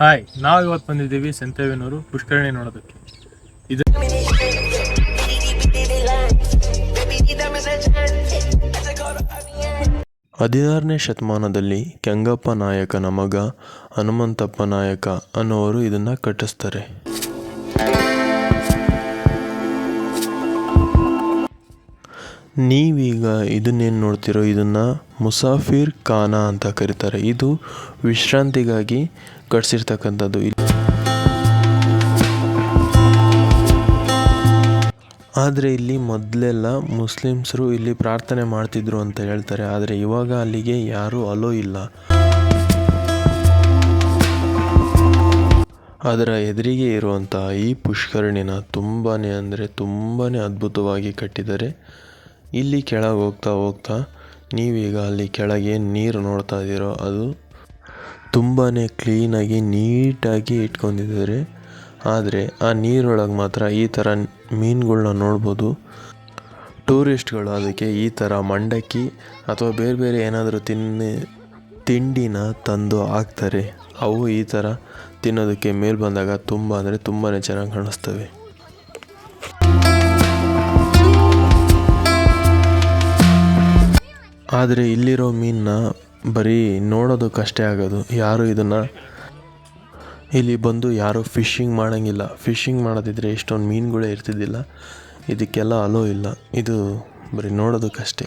Hi, ನಾವು ಇವತ್ತು ಬಂದಿದ್ದೀವಿ ಸಂತೇವಿನೂರು ಪುಷ್ಕರಣಿ ನೋಡೋದಕ್ಕೆ. ಇದು ಹದಿನಾರನೇ ಶತಮಾನದಲ್ಲಿ ಕೆಂಗಪ್ಪ ನಾಯಕನ ಮಗ ಹನುಮಂತಪ್ಪ ನಾಯಕ ಅನ್ನೋರು ಇದನ್ನು ಕಟ್ಟಿಸ್ತಾರೆ. ನೀವೀಗ ಇದನ್ನೇನು ನೋಡ್ತಿರೋ ಇದನ್ನು ಮುಸಾಫಿರ್ ಖಾನ ಅಂತ ಕರೀತಾರೆ. ಇದು ವಿಶ್ರಾಂತಿಗಾಗಿ ಕಟ್ಸಿರ್ತಕ್ಕಂಥದ್ದು. ಆದರೆ ಇಲ್ಲಿ ಮೊದಲೆಲ್ಲ ಮುಸ್ಲಿಮ್ಸರು ಇಲ್ಲಿ ಪ್ರಾರ್ಥನೆ ಮಾಡ್ತಿದ್ರು ಅಂತ ಹೇಳ್ತಾರೆ. ಆದರೆ ಇವಾಗ ಅಲ್ಲಿಗೆ ಯಾರೂ ಅಲೋ ಇಲ್ಲ. ಅದರ ಎದುರಿಗೆ ಇರುವಂತಹ ಈ ಪುಷ್ಕರಣಿನ ತುಂಬಾ ಅಂದರೆ ತುಂಬಾ ಅದ್ಭುತವಾಗಿ ಕಟ್ಟಿದ್ದಾರೆ. ಇಲ್ಲಿ ಕೆಳಗೆ ಹೋಗ್ತಾ ಹೋಗ್ತಾ ನೀವೀಗ ಅಲ್ಲಿ ಕೆಳಗೆ ನೀರು ನೋಡ್ತಾ ಇದ್ದೀರೋ, ಅದು ತುಂಬಾ ಕ್ಲೀನಾಗಿ ನೀಟಾಗಿ ಇಟ್ಕೊಂಡಿದ್ದಾರೆ. ಆದರೆ ಆ ನೀರೊಳಗೆ ಮಾತ್ರ ಈ ಥರ ಮೀನುಗಳ್ನ ನೋಡ್ಬೋದು. ಟೂರಿಸ್ಟ್ಗಳು ಅದಕ್ಕೆ ಈ ಥರ ಮಂಡಕ್ಕಿ ಅಥವಾ ಬೇರೆ ಬೇರೆ ಏನಾದರೂ ತಿನ್ನಿ, ತಿಂಡಿನ ತಂದು ಹಾಕ್ತಾರೆ. ಅವು ಈ ಥರ ತಿನ್ನೋದಕ್ಕೆ ಮೇಲೆ ಬಂದಾಗ ತುಂಬ ಅಂದರೆ ತುಂಬಾ ಚೆನ್ನಾಗಿ ಕಾಣಿಸ್ತವೆ. ಆದರೆ ಇಲ್ಲಿರೋ ಮೀನನ್ನ ಬರೀ ನೋಡೋದಕ್ಕಷ್ಟೇ ಆಗೋದು. ಯಾರು ಇದನ್ನು ಇಲ್ಲಿ ಬಂದು ಯಾರು ಫಿಶಿಂಗ್ ಮಾಡೋಂಗಿಲ್ಲ. ಫಿಶಿಂಗ್ ಮಾಡೋದಿದ್ರೆ ಇಷ್ಟೊಂದು ಮೀನುಗಳೇ ಇರ್ತಿದ್ದಿಲ್ಲ. ಇದಕ್ಕೆಲ್ಲ ಅಲೋ ಇಲ್ಲ. ಇದು ಬರೀ ನೋಡೋದಕ್ಕಷ್ಟೇ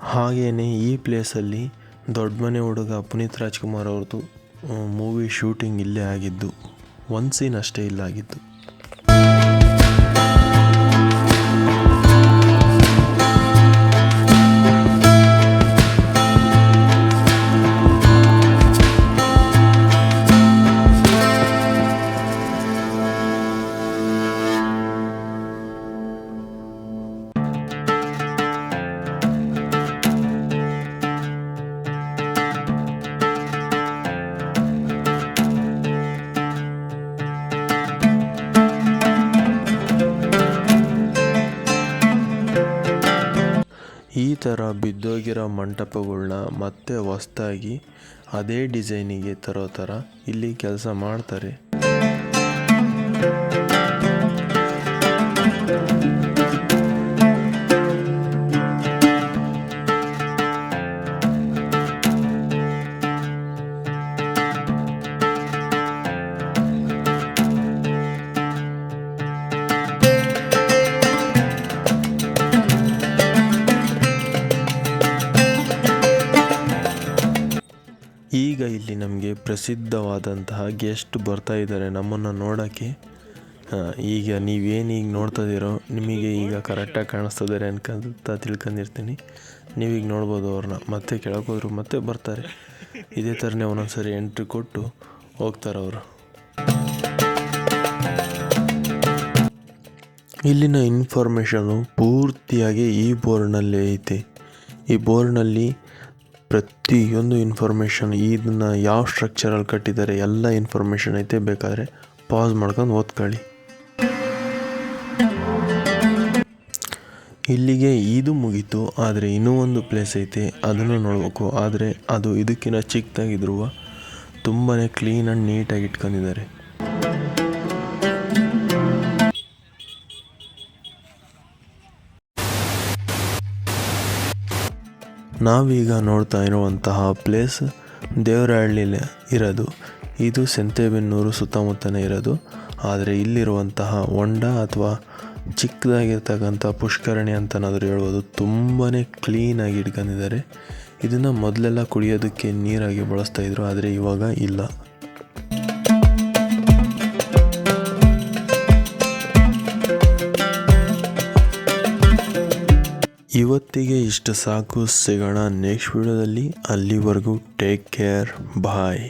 ಹಾಗೆಯೇ ಈ ಪ್ಲೇಸಲ್ಲಿ ದೊಡ್ಡ ಮನೆ ಹುಡುಗ ಪುನೀತ್ ರಾಜ್ಕುಮಾರ್ ಅವ್ರದ್ದು ಮೂವಿ ಶೂಟಿಂಗ್ ಇಲ್ಲೇ ಆಗಿದ್ದು ಒಂದು ಸೀನ್ ಅಷ್ಟೇ ಇಲ್ಲ ಥರ ಬಿದ್ದೋಗಿರೋ ಮಂಟಪಗಳನ್ನ ಮತ್ತೆ ಹೊಸ್ತಾಗಿ ಅದೇ ಡಿಸೈನಿಗೆ ತರೋ ಥರ ಇಲ್ಲಿ ಕೆಲಸ ಮಾಡ್ತಾರೆ. ಇಲ್ಲಿ ನಮಗೆ ಪ್ರಸಿದ್ಧವಾದಂತಹ ಗೆಸ್ಟ್ ಬರ್ತಾ ಇದ್ದಾರೆ. ನಮ್ಮನ್ನು ನೋಡೋಕ್ಕೆ ಈಗ ನೀವೇನೀಗ ಇದ್ದೀರೋ, ನಿಮಗೆ ಈಗ ಕರೆಕ್ಟಾಗಿ ಕಾಣಿಸ್ತಿದ್ದಾರೆ ಅನ್ಕಂತ ತಿಳ್ಕೊಂಡಿರ್ತೀನಿ. ನೀವೀಗ ನೋಡ್ಬೋದು ಅವ್ರನ್ನ. ಮತ್ತೆ ಕೆಳಗೆ ಹೋದ್ರು ಮತ್ತೆ ಬರ್ತಾರೆ. ಇದೇ ಥರನೇ ಒಂದೊಂದ್ಸರಿ ಎಂಟ್ರಿ ಕೊಟ್ಟು ಹೋಗ್ತಾರೆ ಅವರು. ಇಲ್ಲಿನ ಇನ್ಫಾರ್ಮೇಷನು ಪೂರ್ತಿಯಾಗಿ ಈ ಬೋರ್ಡ್ನಲ್ಲಿ ಐತೆ. ಈ ಬೋರ್ಡ್ನಲ್ಲಿ ಪ್ರತಿಯೊಂದು ಇನ್ಫಾರ್ಮೇಷನ್ ಇದನ್ನ ಯಾವ ಸ್ಟ್ರಕ್ಚರಲ್ಲಿ ಕಟ್ಟಿದ್ದಾರೆ ಎಲ್ಲ ಇನ್ಫಾರ್ಮೇಷನ್ ಐತೆ, ಬೇಕಾದರೆ ಪಾಸ್ ಮಾಡ್ಕೊಂಡು ಓದ್ಕೊಳ್ಳಿ. ಇಲ್ಲಿಗೆ ಇದು ಮುಗೀತು, ಆದರೆ ಇನ್ನೂ ಒಂದು ಪ್ಲೇಸ್ ಐತೆ, ಅದನ್ನು ನೋಡಬೇಕು. ಆದರೆ ಅದು ಇದಕ್ಕಿಂತ ಚಿಕ್ಕದಾಗಿದ್ರು ತುಂಬಾ ಕ್ಲೀನ್ ಆ್ಯಂಡ್ ನೀಟಾಗಿ ಇಟ್ಕೊಂಡಿದ್ದಾರೆ. ನಾವೀಗ ನೋಡ್ತಾ ಇರುವಂತಹ ಪ್ಲೇಸ್ ದೇವರಹಳ್ಳಿಲಿ ಇರೋದು. ಇದು ಸಂತೆಬೆನ್ನೂರು ಸುತ್ತಮುತ್ತನೇ ಇರೋದು. ಆದರೆ ಇಲ್ಲಿರುವಂತಹ ಹೊಂಡ ಅಥವಾ ಚಿಕ್ಕದಾಗಿರ್ತಕ್ಕಂಥ ಪುಷ್ಕರಣಿ ಅಂತನಾದರೂ ಹೇಳ್ಬೋದು ತುಂಬಾ ಕ್ಲೀನಾಗಿ ಇಟ್ಕೊಂಡಿದ್ದಾರೆ. ಇದನ್ನು ಮೊದಲೆಲ್ಲ ಕುಡಿಯೋದಕ್ಕೆ ನೀರಾಗಿ ಬಳಸ್ತಾಯಿದ್ರು ಆದರೆ ಇವಾಗ ಇಲ್ಲ. ಇವತ್ತಿಗೆ ಇಷ್ಟು ಸಾಕು ಸಿಗೋಣ ನೆಕ್ಸ್ಟ್ ವಿಡಿಯೋದಲ್ಲಿ ಅಲ್ಲಿವರೆಗೂ ಟೇಕ್ ಕೇರ್ ಬಾಯ್